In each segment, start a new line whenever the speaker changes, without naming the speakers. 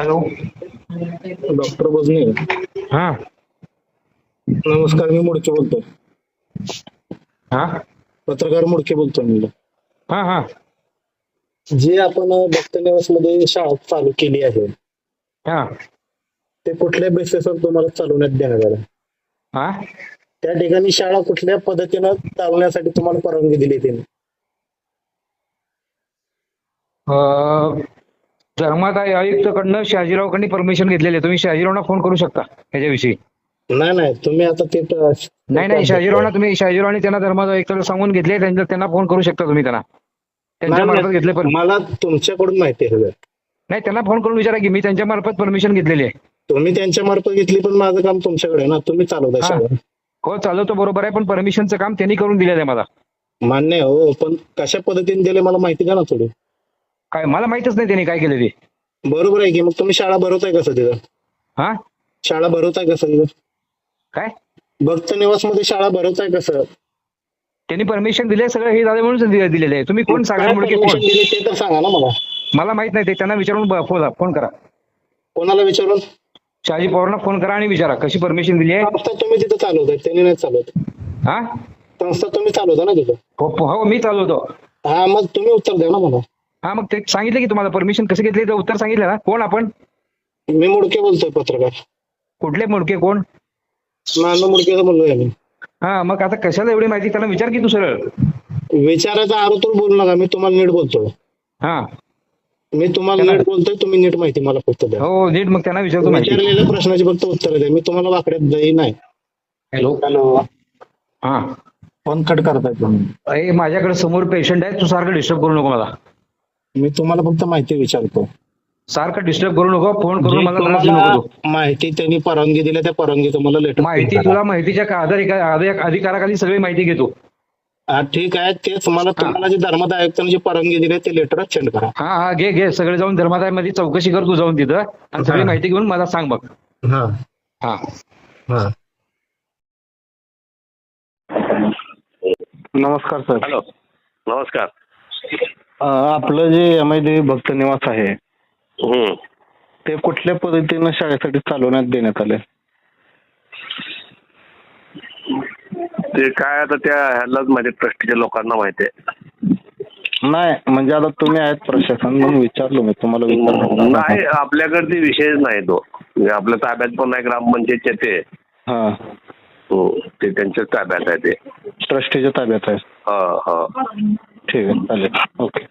Hello.
Doctor बजने
हा.
नमस्कार मी मुडके बोलतोय.
हा?
पत्रकार मुडके बोलतोय म्हणलं.
हा हा.
जे आपण भक्त निवासमध्ये शाळा चालू केली आहे.
हा.
ते कुठल्या बेसिसवर तुम्हाला चालवण्यात देण्यात आलं
हा?
त्या ठिकाणी शाळा कुठल्या पद्धतीनं चालवण्यासाठी तुम्हाला परवानगी दिली त्यांनी?
अं, धर्मादाय आयुक्तकडनं शहाजीरावकडनी परमिशन घेतलेली आहे. तुम्ही शहाजीरावना फोन करू शकता ह्याच्याविषयी.
नाही नाही तुम्ही आता ते
नाही नाही शहाजीरावना तुम्ही शहाजीरावने त्यांना धर्मादाय आयुक्ताला सांगून घेतले त्यांना त्यांना फोन करू शकता तुम्ही त्यांना. त्यांच्या मार्फत घेतले पण
मला तुमच्याकडून माहिती हवी
नाही त्यांना फोन करून विचारा की मी त्यांच्या मार्फत परमिशन घेतलेली आहे.
तुम्ही त्यांच्या मार्फत घेतली पण माझं काम तुमच्याकडे ना. तुम्ही चालवताय
हा. चालवतो बरोबर आहे पण परमिशनचं काम त्यांनी करून दिलेलं आहे मला.
मान्य हो पण कशा पद्धतीने दिले मला माहिती द्या ना थोडी.
काय मला माहितच नाही त्यांनी काय केलं ते
बरोबर आहे की मग तुम्ही शाळा भरवताय कसं तिथं
हा?
शाळा भरवताय कसं तिथं
काय?
भक्त निवासमध्ये शाळा भरवताय कसं
त्यांनी परमिशन दिले सगळं हे झालं म्हणून दि- दिलेलं आहे. तुम्ही कोण सागर
काय
मुडके
permission
कोण?
दिली ते तर सांगा ना मला.
मला माहीत नाही ते त्यांना विचारून ब- फोन फोन करा.
कोणाला विचारून?
शहाजी पवारना फोन करा आणि विचारा कशी परमिशन दिली आहे?
संस्था तुम्ही तिथं चालवताय त्यांनी नाही चालवत.
हा?
संस्था तुम्ही चालवता ना तिथं?
हो हो मी चालवतो.
हा मग तुम्ही उत्तर द्या ना मला.
हा मग ते सांगितलं की तुम्हाला परमिशन कसं घेतली? ते उत्तर सांगितलं ना. कोण आपण?
मी मुडके बोलतोय पत्रकार.
कुठले मुडके? कोण?
नानो मुडकेचा बोललोय मी
हा मग आता कशाला एवढी माहिती? त्यांना विचार की तू सरळ.
विचारायचा आरोतूर बोलू नका. मी तुम्हाला नीट बोलतोय.
हा.
मी तुम्हाला नीट बोलतोय तुम्ही नीट माहिती मला फक्त द्या.
हो नीट मग त्यांना विचारतो माहिती.
विचारलेल्या प्रश्नाची फक्त उत्तर द्या. मी तुम्हाला वाकड्यात जाई नाही.
हॅलो.
हॅलो.
हा.
फोन कट करताय तुम्ही.
अरे माझ्याकडे समोर पेशंट आहे तू सारखं डिस्टर्ब करू नको मला.
मी तुम्हाला फक्त माहिती विचारतो.
सारखं डिस्टर्ब करू नको फोन करून मला त्रास देऊ
तुम्हाला
नको तू.
माहिती त्यांनी परवानगी दिल्या त्या परवानगी तुम्हाला लेटर
माहिती तुला माहितीच्या का- अधिकार- अधिक- अधिकाराखाली सगळी माहिती घेतो.
हा ठीक आहे तेच मला तुम्हाला जे धर्मादाय आयुक्तांनी जी परवानगी दिली ते लेटर सेंड करा.
हा हा घे घे सगळे जाऊन धर्मादायमध्ये चौकशी कर तू जाऊन तिथं. आणि सगळी
हा.
माहिती घेऊन मला सांग बघ.
हा.
हा.
हा. नमस्कार सर.
हॅलो. नमस्कार.
आपलं जे एम आय देवी भक्त निवास आहे
हम्म.
ते कुठल्या पद्धतीनं शाळेसाठी चालवण्यात देण्यात आले
ते काय आता त्या ह्यालाच माहिती ट्रस्टीच्या लोकांना माहिती आहे.
नाही म्हणजे आता तुम्ही आहेत प्रशासन म्हणून विचारलो मी तुम्हाला विचारलं
नाही आपल्याकडे ते विषयच नाही तो. म्हणजे आपल्या ताब्यात पण नाही ग्रामपंचायतचे ते.
हा.
हो, ते त्यांच्याच ताब्यात आहे ते.
ट्रस्टीच्या ताब्यात आहे.
हा हा.
ठीक आहे चालेल. ओके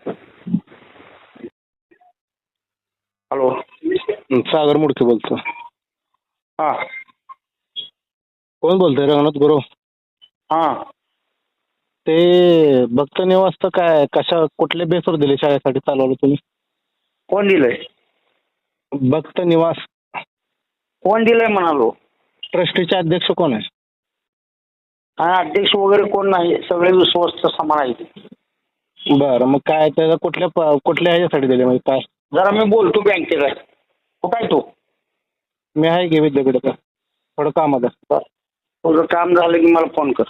हॅलो
सागर मुडके बोलतो.
हा.
कोण बोलतोय रंगनाथ गुरु?
हा.
ते भक्त निवास तर काय कशा कुठल्या बेसवर दिले शाळेसाठी चालवलं तुम्ही?
कोण दिलंय?
भक्त निवास.
कोण दिलंय म्हणालो?
ट्रस्टीचे अध्यक्ष कोण आहे?
हा अध्यक्ष वगैरे कोण नाही सगळे विश्वस्त समान आहेत.
बरं मग काय त्याचा कुठल्या प- कुठल्या ह्याच्यासाठी दिले म्हणजे काय?
जरा मी बोलतो आहे कुठं आहे तू?
मी आहे की विद्यापीठात. थोडं कामात आहे.
तुझं काम झालं की मला फोन कर.